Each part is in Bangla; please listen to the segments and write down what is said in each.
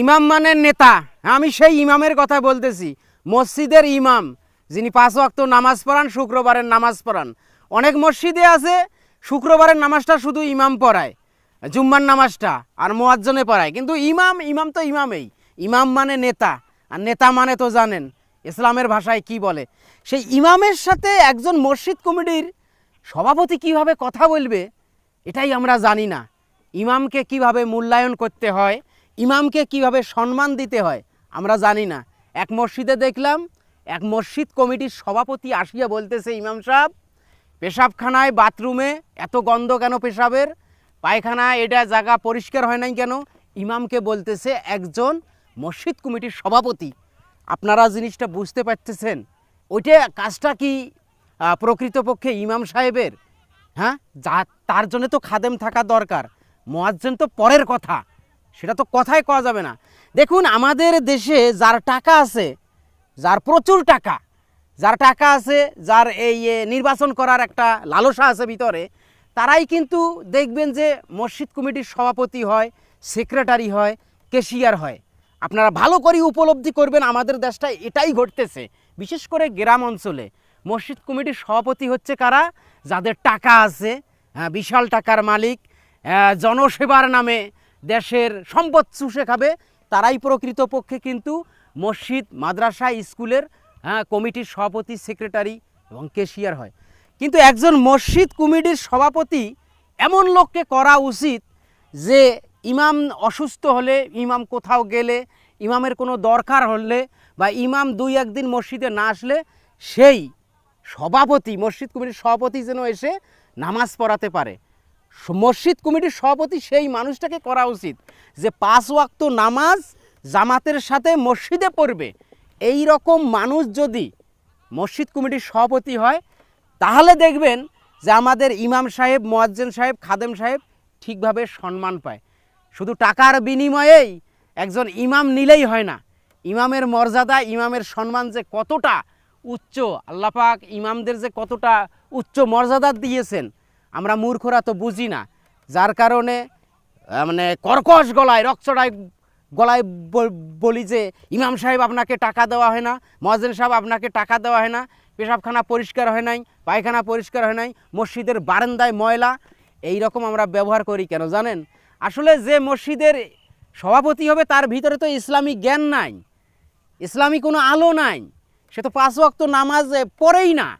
ইমাম মানে নেতা। আমি সেই ইমামের কথা বলতেছি। মসজিদের ইমাম, যিনি পাঁচ ওয়াক্ত নামাজ পড়ান, শুক্রবারের নামাজ পড়ান। অনেক মসজিদে আছে, শুক্রবারের নামাজটা শুধু ইমাম পড়ায়, জুম্মার নামাজটা, আর মোয়াজ্জনে পড়ায়। কিন্তু ইমাম ইমাম তো ইমামেই। ইমাম মানে নেতা। আর নেতা মানে তো জানেন, ইসলামের ভাষায় কি বলে। সেই ইমামের সাথে একজন মসজিদ কমিটির সভাপতি কীভাবে কথা বলবে, এটাই আমরা জানি না। ইমামকে কীভাবে মূল্যায়ন করতে হয় ইমামকে কীভাবে সম্মান দিতে হয়, আমরা জানি না। এক মসজিদে দেখলাম, এক মসজিদ কমিটির সভাপতি আসিয়া বলতেছে, ইমাম সাহেব, পেশাবখানায় বাথরুমে এত গন্ধ কেন পেশাবের? পায়খানা এটা জায়গা পরিষ্কার হয় নাই কেন? ইমামকে বলতেছে, একজন মসজিদ কমিটির সভাপতি, আপনারা জিনিসটা বুঝতে পারতেছেন? ওইটা কাজটা কি প্রকৃতপক্ষে ইমাম সাহেবের? হ্যাঁ যা, তার জন্য তো খাদেম থাকা দরকার, মোয়াজ্জেন তো পরের কথা। সেটা তো কথাই কওয়া যাবে না। দেখুন, আমাদের দেশে যার টাকা আছে, যার প্রচুর টাকা, যার টাকা আছে, যার এই নির্বাচন করার একটা লালসা আছে ভিতরে, তারাই কিন্তু দেখবেন যে মসজিদ কমিটির সভাপতি হয়, সেক্রেটারি হয়, কেশিয়ার হয়। আপনারা ভালো করে উপলব্ধি করবেন, আমাদের দেশটা এটাই ঘটতেছে। বিশেষ করে গ্রাম অঞ্চলে। মসজিদ কমিটির সভাপতি হচ্ছে কারা? যাদের টাকা আছে হ্যাঁ বিশাল টাকার মালিক জনসেবার নামে দেশের সম্পদ চুষে খাবে, তারাই প্রকৃতপক্ষে কিন্তু মসজিদ, মাদ্রাসা, স্কুলের হ্যাঁ কমিটির সভাপতি, সেক্রেটারি এবং কেশিয়ার হয়। কিন্তু একজন মসজিদ কমিটির সভাপতি এমন লোককে করা উচিত যে ইমাম অসুস্থ হলে, ইমাম কোথাও গেলে, ইমামের কোনো দরকার হলে বা ইমাম দুই একদিন মসজিদে না আসলে সেই সভাপতি, মসজিদ কমিটির সভাপতি যেন এসে নামাজ পড়াতে পারে। মসজিদ কমিটির সভাপতি সেই মানুষটাকে করা উচিত যে পাঁচ ওয়াক্ত নামাজ জামাতের সাথে মসজিদে পড়বে। এই রকম মানুষ যদি মসজিদ কমিটির সভাপতি হয়, তাহলে দেখবেন যে আমাদের ইমাম সাহেব, মোয়াজ্জেন সাহেব, খাদেম সাহেব ঠিকভাবে সম্মান পায়। শুধু টাকার বিনিময়েই একজন ইমাম নিলেই হয় না। ইমামের মর্যাদা, ইমামের সম্মান যে কতটা উচ্চ, আল্লাপাক ইমামদের যে কতটা উচ্চ মর্যাদা দিয়েছেন আমরা মূর্খরা তো বুঝি না। যার কারণে মানে কর্কশ গলায় রক্তটায় গলায় বল- বলি যে ইমাম সাহেব আপনাকে টাকা দেওয়া হয় না, মহাজেন সাহেব আপনাকে টাকা দেওয়া হয় না, পেশাবখানা পরিষ্কার হয় নাই, পায়খানা পরিষ্কার হয় নাই, মসজিদের বারান্দায় ময়লা, এই রকম আমরা ব্যবহার করি কেন জানেন? আসলে যে মসজিদের সভাপতি হবে তার ভিতরে তো ইসলামী জ্ঞান নাই, ইসলামী কোনো আলো নাই, সে তো পাঁচ ওয়াক্ত নামাজ পড়েই না।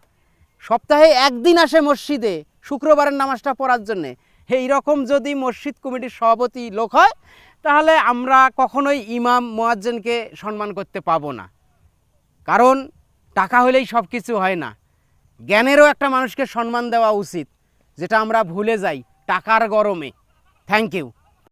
সপ্তাহে একদিন আসে মসজিদে শুক্রবারের নামাজটা পড়ার জন্যে। এই রকম যদি মসজিদ কমিটির সভাপতি লোক হয়, তাহলে আমরা কখনোই ইমাম মোয়াজ্জেনকে সম্মান করতে পাবো না। কারণ টাকা হলেই সব কিছু হয় না। জ্ঞানেরও একটা মানুষকে সম্মান দেওয়া উচিত, যেটা আমরা ভুলে যাই টাকার গরমে। Thank you